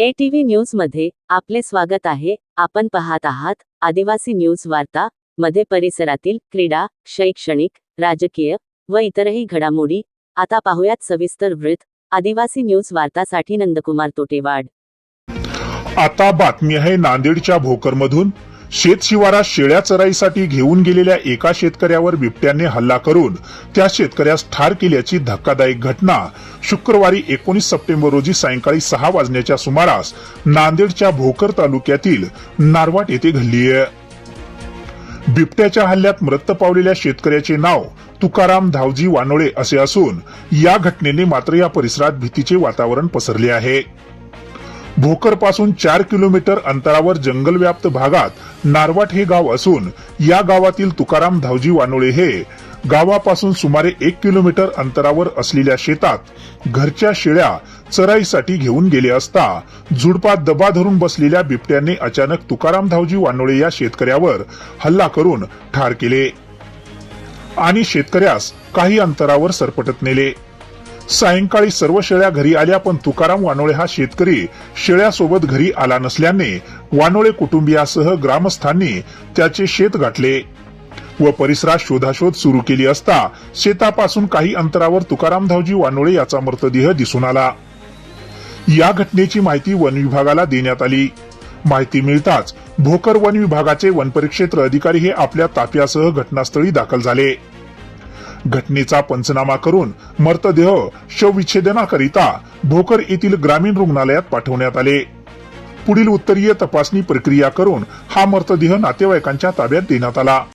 ए TV न्यूजमध्ये आपले स्वागत आहे. आपण पाहत आहात आदिवासी न्यूज वार्ता मध्ये परिसरातील क्रीडा शैक्षणिक राजकीय व इतरही घडामोडी. आता पाहुयात सविस्तर वृत्त. आदिवासी न्यूज वार्तासाठी नंदकुमार तोटेवाड. आता बातमी आहे नांदेडच्या भोकरमधून. शेत शिवारात शेळ्या चराईसाठी घेऊन गेलेल्या एका शेतकऱ्यावर बिबट्याने हल्ला करून त्या शेतकऱ्यास ठार केल्याची धक्कादायक घटना. शुक्रवारी एकोणीस सप्टेंबर रोजी सायंकाळी सहा वाजण्याच्या सुमारास नांदेडच्या भोकर तालुक्यातील नारवाट येथे घडली आहे. बिबट्याच्या हल्ल्यात मृत पावलेल्या शेतकऱ्याचे नाव तुकाराम धावजी वानोळे असे असून या घटनेने मात्र या परिसरात भीतीचे वातावरण पसरले आहे. भोकरपासून चार किलोमीटर अंतरावर जंगलव्याप्त भागात नारवाट हे गाव असून या गावातील तुकाराम धावजी वानोळे हे गावापासून सुमारे एक किलोमीटर अंतरावर असलेल्या शेतात घरच्या शेळ्या चराईसाठी घेऊन गेले असता झुडपात दबा धरून बसलेल्या बिबट्याने अचानक तुकाराम धावजी वानोळे या शेतकऱ्यावर हल्ला करून ठार केले आणि शेतकऱ्यास काही अंतरावर सरपटत नेले. सायंकाळी सर्व शेळ्या घरी आल्या पण तुकाराम वानोळे हा शेतकरी शेळ्यासोबत घरी आला नसल्याने वानोळे कुटुंबियासह ग्रामस्थांनी त्याचे शेत गाठले व परिसरात शोधाशोध सुरू केली असता शेतापासून काही अंतरावर तुकाराम धावजी वानोळे याचा मृतदेह दिसून आला. या घटनेची माहिती वन विभागाला देण्यात आली. माहिती मिळताच भोकर वन विभागाचे वनपरिक्षेत्र अधिकारी हे आपल्या ताफ्यासह घटनास्थळी दाखल झाले. घटनेचा पंचनामा करून मृतदेह शवविच्छेदनाकरिता भोकर येथील ग्रामीण रुग्णालयात पाठवण्यात आले. पुढील उत्तरीय तपासणी प्रक्रिया करून हा मृतदेह नातेवाईकांच्या ताब्यात देण्यात आला.